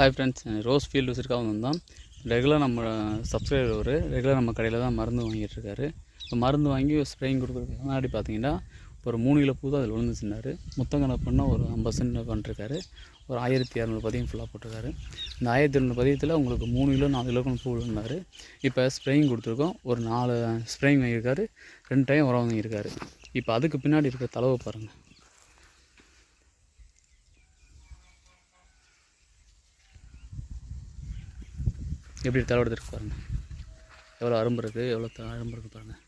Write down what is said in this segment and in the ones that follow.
Hi friends rose field வச்சுருக்காக வந்தான் ரெகுலராக நம்ம சப்ஸ்கிரைபர் ஒரு ரெகுலர் நம்ம கடையில் தான் மருந்து வாங்கிட்டுருக்காரு இப்போ மருந்து வாங்கி ஸ்ப்ரேயிங் கொடுக்குறதுக்கு முன்னாடி பார்த்தீங்கன்னா ஒரு மூணு கிலோ பூ தான் அதில் விழுந்துச்சுனாரு மொத்தம் கணக்கு பண்ணால் ஒரு ஐம்பது சென்ட் பண்ணிருக்காரு. ஒரு ஆயிரத்தி இரநூறு பதியம் ஃபுல்லாக போட்டிருக்காரு. இந்த ஆயிரத்தி இரநூறு பதியத்தில் உங்களுக்கு மூணு கிலோ நாலு கிலோ பூ விழுந்தார். இப்போ ஸ்ப்ரேயிங் கொடுத்துருக்கோம். ஒரு நாலு ஸ்ப்ரேயிங் வாங்கியிருக்காரு. ரெண்டு டைம் உரம் வாங்கியிருக்காரு. இப்போ அதுக்கு பின்னாடி இருக்கிற தலைவை பாருங்கள் எப்படி தலை பாருங்க. பாருங்கள் எவ்வளோ அரும்பு இருக்குது எவ்வளோ த அரும்பு இருக்குது பாருங்கள்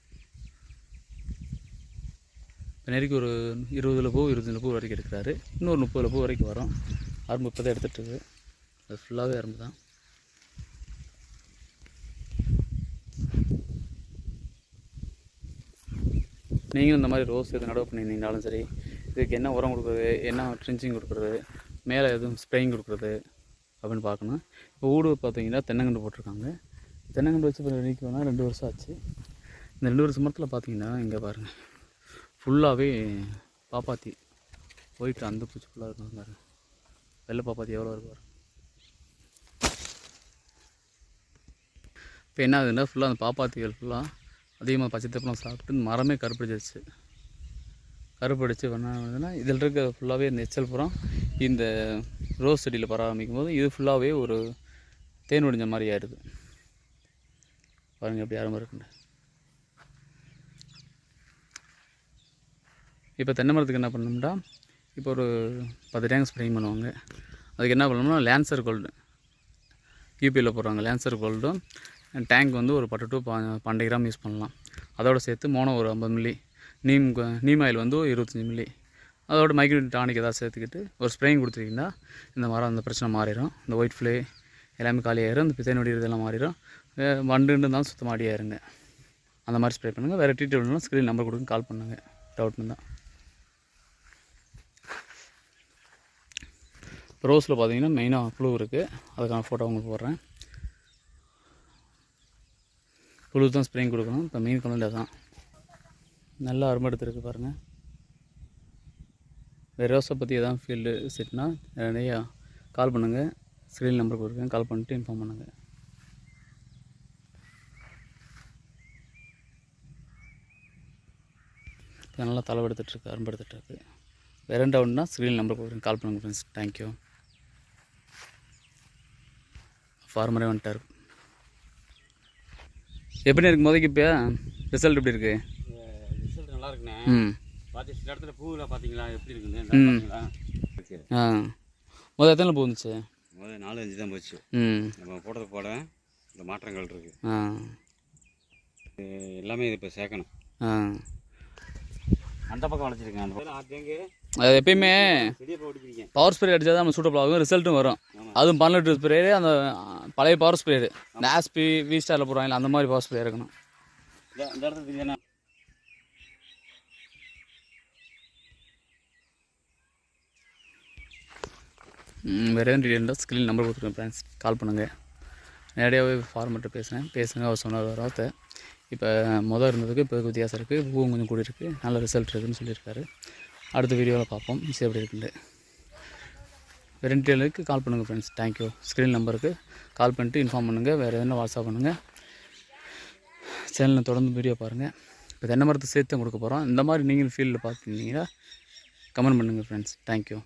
நெருக்கி ஒரு இருபதுல பூ இருபதுல பூ வரைக்கும் எடுக்கிறாரு. இன்னொரு முப்பதுல பூ வரைக்கும் வரும். அரும்பு இப்போ தான் எடுத்துகிட்டு அது ஃபுல்லாகவே அரும்பு தான். நீங்களும் இந்த மாதிரி ரோஸ் எது நடவு பண்ணியிருந்தீங்கனாலும் சரி இதுக்கு என்ன உரம் கொடுக்குறது என்ன ட்ரிஞ்சிங் கொடுக்குறது மேலே எதுவும் ஸ்ப்ரேயிங் கொடுக்குறது அப்படின்னு பார்க்கணும். இப்போ ஊடு பார்த்தீங்கன்னா தென்னங்கன்று போட்டிருக்காங்க. தென்னங்கன்று வச்சு இப்போ ரெடிக்கு ரெண்டு வருஷம் ஆச்சு. இந்த ரெண்டு வருஷம் மரத்தில் பார்த்தீங்கன்னா இங்கே பாருங்கள் ஃபுல்லாகவே பாப்பாத்தி. போயிட்டு அந்த பூச்சி ஃபுல்லாக இருக்கும் பாருங்க. வெள்ளை பாப்பாத்தி எவ்வளோ இருக்கு பாருங்க. இப்போ என்ன ஆகுதுன்னா ஃபுல்லாக அந்த பாப்பாத்திகள் ஃபுல்லாக அதிகமாக பச்சை தப்பெல்லாம் சாப்பிட்டு மரமே கருப்பிடிச்சிருச்சு. கருப்படிச்சு பண்ணாதுன்னா இதில் இருக்க ஃபுல்லாகவே இந்த எச்சல் புறம் இந்த ரோஸ் செடியில் பராமரிக்கும் போது இது ஃபுல்லாகவே ஒரு தேன் ஒடிஞ்ச மாதிரி ஆயிடுது. பாருங்கள் எப்படி ஆரம்பம் இருக்குன்னு. இப்போ தென்னை மரத்துக்கு என்ன பண்ணோம்னா இப்போ ஒரு பத்து டேங்க் ஸ்ப்ரேயிங் பண்ணுவாங்க. அதுக்கு என்ன பண்ணணும்னா லேன்சர் கோல்டு யூபியில் போடுறாங்க லேன்சர் கோல்டும் டேங்க் வந்து ஒரு பத்து டு பா பன்னெண்டு கிராம் யூஸ் பண்ணலாம். அதோட சேர்த்து மோனோ ஒரு ஐம்பது மில்லி நீம் நீம் ஆயில் வந்து இருபத்தஞ்சி மில்லி. அதோட மைக்ரோ டானிக் ஏதாவது சேர்த்துக்கிட்டு ஒரு ஸ்ப்ரேயிங் கொடுத்துருக்கீங்கன்னா இந்த மரம் அந்த பிரச்சனை மாறிடும். இந்த ஒயிட் ஃப்ளே எல்லாமே காலியாயிரும் இந்த பித்தனை இதெல்லாம் மாறிடும். வண்டுன்னு இருந்தாலும் சுத்தமாக அடியாயிருங்க அந்த மாதிரி ஸ்ப்ரே பண்ணுங்கள் வேறு டீட்டெயில் ஸ்க்ரீன் நம்பர் கொடுங்க கால் பண்ணுங்கள் டவுட்னு தான் இப்போ ரோஸில் பார்த்தீங்கன்னா மெயினாக புழு இருக்குது அதுக்கான ஃபோட்டோ உங்களுக்கு போடுறேன். புழு தான் ஸ்ப்ரேயிங் கொடுக்கணும். இப்போ மெயின் கலண்டில் தான் நல்லா அரும்பெடுத்துருக்கு பாருங்கள் வேறு ரோஸை பற்றி எதாவது ஃபீல்டு செட்னா நிறையா கால் பண்ணுங்கள் ஸ்க்ரீன் நம்பர் கொடுக்குறேன். கால் பண்ணிட்டு இன்ஃபார்ம் பண்ணுங்கள் இப்போ நல்லா தலை எடுத்துகிட்ருக்கு அரும்பு எடுத்துகிட்ருக்கு வேறு டவுட்னா ஸ்க்ரீன் நம்பர் கொடுக்குறேன். கால் பண்ணுங்கள் ஃப்ரெண்ட்ஸ் தேங்க்யூ ஃபார்மரே வந்துட்டார். எப்படி இருக்கு? முதக்கு இப்போ ரிசல்ட் எப்படி இருக்குது நல்லா இருக்குண்ணே பார்த்து சில இடத்துல பூவில் பார்த்தீங்களா எப்படி ஓகே. ஆ. முதல் எத்தனை பூ வந்துச்சு? முதல்ல நாலு அஞ்சு தான் போச்சு. ம். நம்ம போடுறது போட இந்த மாற்றங்கள் இருக்குது ஆ. எல்லாமே இது இப்போ சேர்க்கணும். ஆ. அந்த பக்கம் வளைச்சிருக்கேன் அந்த பக்கம். தேங்க அது எப்பயுமே பவர் ஸ்ப்ரே அடித்தா தான் நம்ம சூட்டபிள் ஆகும். ரிசல்ட்டும் வரும். அதுவும் பன்னெண்டு ஸ்ப்ரே அந்த பழைய பவர் ஸ்ப்ரே இந்த ஆஸ்பி வி ஸ்டாரில் போடுவாங்கல்ல அந்த மாதிரி பவர் ஸ்ப்ரே இருக்கணும் இந்த இந்த இடத்துல தெரியுதுண்ணா ம், வேறு எதுவும் டீட்டெயில் ஸ்க்ரீன் நம்பர் கொடுத்துருக்கேன் ஃப்ரெண்ட்ஸ் கால் பண்ணுங்கள் நேரடியாகவே ஃபார்மேட்டை பேசுகிறேன் பேசுங்க அவர் சொன்னார் ஒரு வார்த்தை. இப்போ மொதல் இருந்ததுக்கு இப்போ வித்தியாசம் இருக்குது பூவும் கொஞ்சம் கூடி இருக்குது நல்ல ரிசல்ட் இருக்குதுன்னு சொல்லியிருக்காரு. அடுத்த வீடியோவில் பார்ப்போம். மிஸ் எப்படி இருக்குன்னு வேறு டீட்டெயிலுக்கு கால் பண்ணுங்கள் ஃப்ரெண்ட்ஸ் தேங்க்யூ ஸ்க்ரீன் நம்பருக்கு கால் பண்ணிட்டு இன்ஃபார்ம் பண்ணுங்கள் வேறு எதுனா வாட்ஸ்அப் பண்ணுங்கள் சேனலில் தொடர்ந்து வீடியோ பாருங்கள் இப்போ தென்னை மரத்தை சேர்த்து கொடுக்க போகிறோம் இந்த மாதிரி நீங்கள் ஃபீல்டில் பார்த்துருந்தீங்கன்னா கமெண்ட் பண்ணுங்கள் ஃப்ரெண்ட்ஸ் தேங்க்யூ